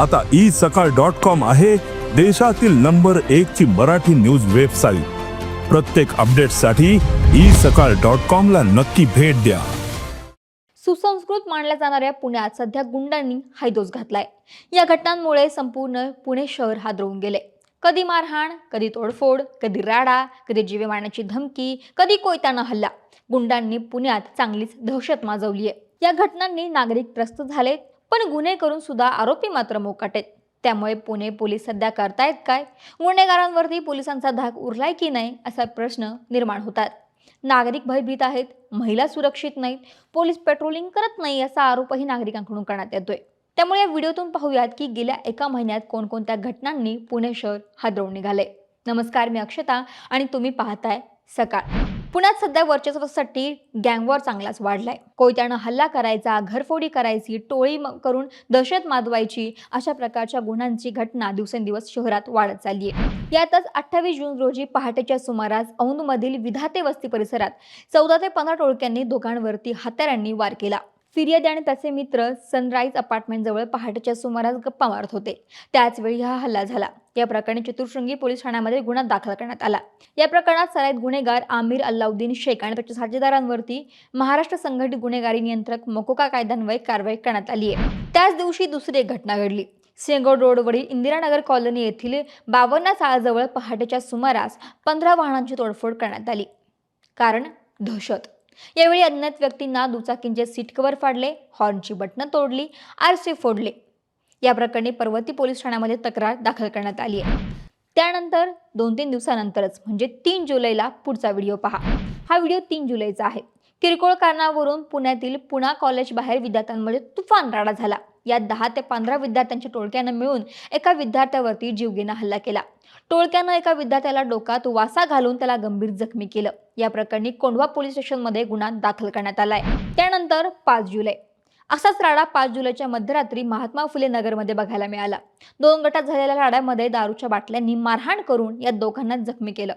आता ई सकाळ dot com आहे देशातील नंबर एक ची मराठी न्यूज वेबसाईट. प्रत्येक अपडेटसाठी ई सकाळ डॉट कॉम ला नक्की भेट द्या. सुसंस्कृत मानल्या जाणाऱ्या पुण्यात सध्या गुंडांनी हायदोस घातलाय. या घटनांमुळे संपूर्ण पुणे शहर हादरवून गेले. कधी मारहाण कधी तोडफोड कधी राडा कधी जीवे मारण्याची धमकी कधी कोयत्यानं हल्ला. गुंडांनी पुण्यात चांगलीच दहशत माजवली आहे या घटनांनी नागरिक त्रस्त झालेत पण गुन्हे करून सुद्धा आरोपी मात्र मोकाटेत त्यामुळे पुणे पोलीस सध्या करतायत काय? गुन्हेगारांवरती पोलिसांचा धाक उरलाय की नाही असा प्रश्न निर्माण होतात. नागरिक भयभीत आहेत महिला सुरक्षित नाहीत पोलीस पेट्रोलिंग करत नाही असा आरोपही नागरिकांकडून करण्यात येतोय. त्यामुळे या व्हिडिओतून पाहूयात की गेल्या एका महिन्यात कोणकोणत्या घटनांनी पुणे शहर हादरवून निघाले. नमस्कार मी अक्षता आणि तुम्ही पाहताय सकाळ. पुण्यात सध्या वर्चस्वासाठी गँगवॉर चांगलाच वाढलाय. कोयत्यानं हल्ला करायचा घरफोडी करायची टोळी म- करून दहशत माजवायची अशा प्रकारच्या गुन्ह्यांची घटना दिवसेंदिवस शहरात वाढत चालली आहे यातच अठ्ठावीस जून रोजी पहाटेच्या सुमारास औंधमधील विधाते वस्ती परिसरात चौदा ते पंधरा टोळक्यांनी दोघांवरती हत्यारांनी वार केला. फिर्यादी आणि त्याचे मित्र सनराईज अपार्टमेंटजवळ पहाटेच्या सुमारास गप्पा मारत होते. त्याचवेळी हा हल्ला झाला. या प्रकरणी चतुर्शृंगी पोलीस ठाण्यामध्ये गुन्हा दाखल करण्यात आला. या प्रकरणात सराईत गुन्हेगार आमिर अल्लाउद्दीन शेख आणि त्याच्या साथीदारांवरती महाराष्ट्र संघटित गुन्हेगारी नियंत्रक मकोका कायद्यान्वये कारवाई करण्यात आली आहे. त्याच दिवशी दुसरी एक घटना घडली. सिंगोड रोडवरील इंदिरानगर कॉलनी येथील बावन्न चाळाजवळ पहाटेच्या सुमारास पंधरा वाहनांची तोडफोड करण्यात आली. कारण दहशत. यावेळी अज्ञात व्यक्तींना दुचाकींचे सीट कव्हर फाडले हॉर्नची बटणं तोडली आरसे फोडले. या प्रकरणी पर्वती पोलीस ठाण्यामध्ये तक्रार दाखल करण्यात आली आहे. त्यानंतर दोन तीन दिवसानंतरच म्हणजे तीन जुलैला पुढचा व्हिडिओ पहा. हा व्हिडिओ तीन जुलैचा आहे. किरकोळ कारणावरून पुण्यातील पुणा कॉलेज बाहेर विद्यार्थ्यांमध्ये तुफान राडा झाला. यात दहा ते पंधरा विद्यार्थ्यांच्या टोळक्यानं मिळून एका विद्यार्थ्यावरती जीवघेणा हल्ला केला. टोळक्यानं एका विद्यार्थ्याला डोकात वासा घालून त्याला गंभीर जखमी केलं. या प्रकरणी कोंढवा पोलीस स्टेशनमध्ये गुन्हा दाखल करण्यात आलाय. त्यानंतर पाच जुलै असाच राडा पाच जुलैच्या मध्यरात्री महात्मा फुले नगरमध्ये बघायला मिळाला. दोन गटात झालेल्या राड्यामध्ये दारूच्या बाटल्यांनी मारहाण करून या दोघांना जखमी केलं.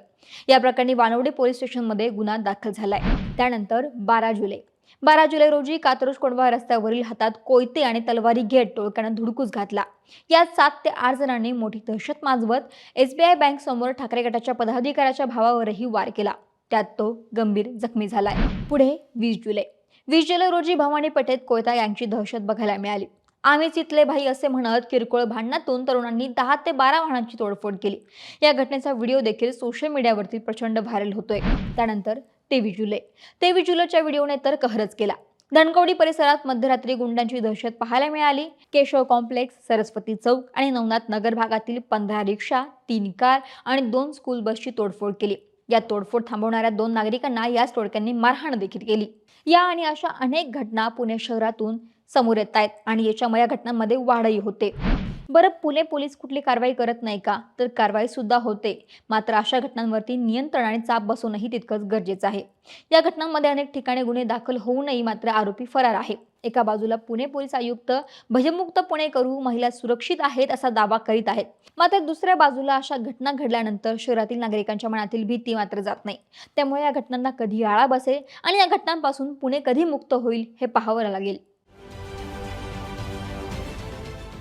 या प्रकरणी वानवडे पोलीस स्टेशनमध्ये गुन्हा दाखल झालाय. त्यानंतर बारा जुलै. बारा जुलै रोजी कातरोज कोंडवा रस्त्यावरील हातात कोयते आणि तलवारी घेत टोळक्यानं धुडकूस घातला. यात सात ते आठ जणांनी मोठी दहशत माजवत एसबीआय बँक समोर ठाकरे गटाच्या पदाधिकाऱ्याच्या भावावरही वार केला. त्यात तो गंभीर जखमी झालाय. पुढे वीस जुलै. वीस जुलै रोजी भवानी पेठेत कोयता यांची दहशत बघायला मिळाली. आम्ही चितले भाई असे म्हणत किरकोळ भांडणातून तरुणांनी दहा ते बारा वाहनांची तोडफोड केली. या घटनेचा व्हिडिओ देखील सोशल मीडियावरती प्रचंड व्हायरल होतोय. त्यानंतर तेवीस जुलै. तेवीस जुलैच्या व्हिडिओने तर कहरच केला. धनकवडी परिसरात मध्यरात्री गुंडांची दहशत पाहायला मिळाली. केशव कॉम्प्लेक्स सरस्वती चौक आणि नवनाथ नगर भागातील पंधरा रिक्षा तीन कार आणि दोन स्कूल बसची तोडफोड केली. या तोडफोड थांबवणाऱ्या दोन नागरिकांना याच टोळक्यांनी मारहाण देखील केली. या आणि अशा अनेक घटना पुणे शहरातून समोर येत आहेत आणि याच्यामुळे या घटनांमध्ये वाढही होते. बरं पुणे पोलीस कुठली कारवाई करत नाही का? तर कारवाई सुद्धा होते. मात्र अशा घटनांवरती नियंत्रण आणि चाप बसवणंही तितकंच गरजेचं आहे. या घटनांमध्ये अनेक ठिकाणी गुन्हे दाखल होऊनही मात्र आरोपी फरार आहे. एका बाजूला पुणे पोलीस आयुक्त भयमुक्त पुणे करू महिला सुरक्षित आहेत असा दावा करीत आहेत. मात्र दुसऱ्या बाजूला अशा घटना घडल्यानंतर शहरातील नागरिकांच्या मनातील भीती मात्र जात नाही. त्यामुळे या घटनांना कधी आळा बसेल आणि या घटनांपासून पुणे कधी मुक्त होईल हे पाहावं लागेल.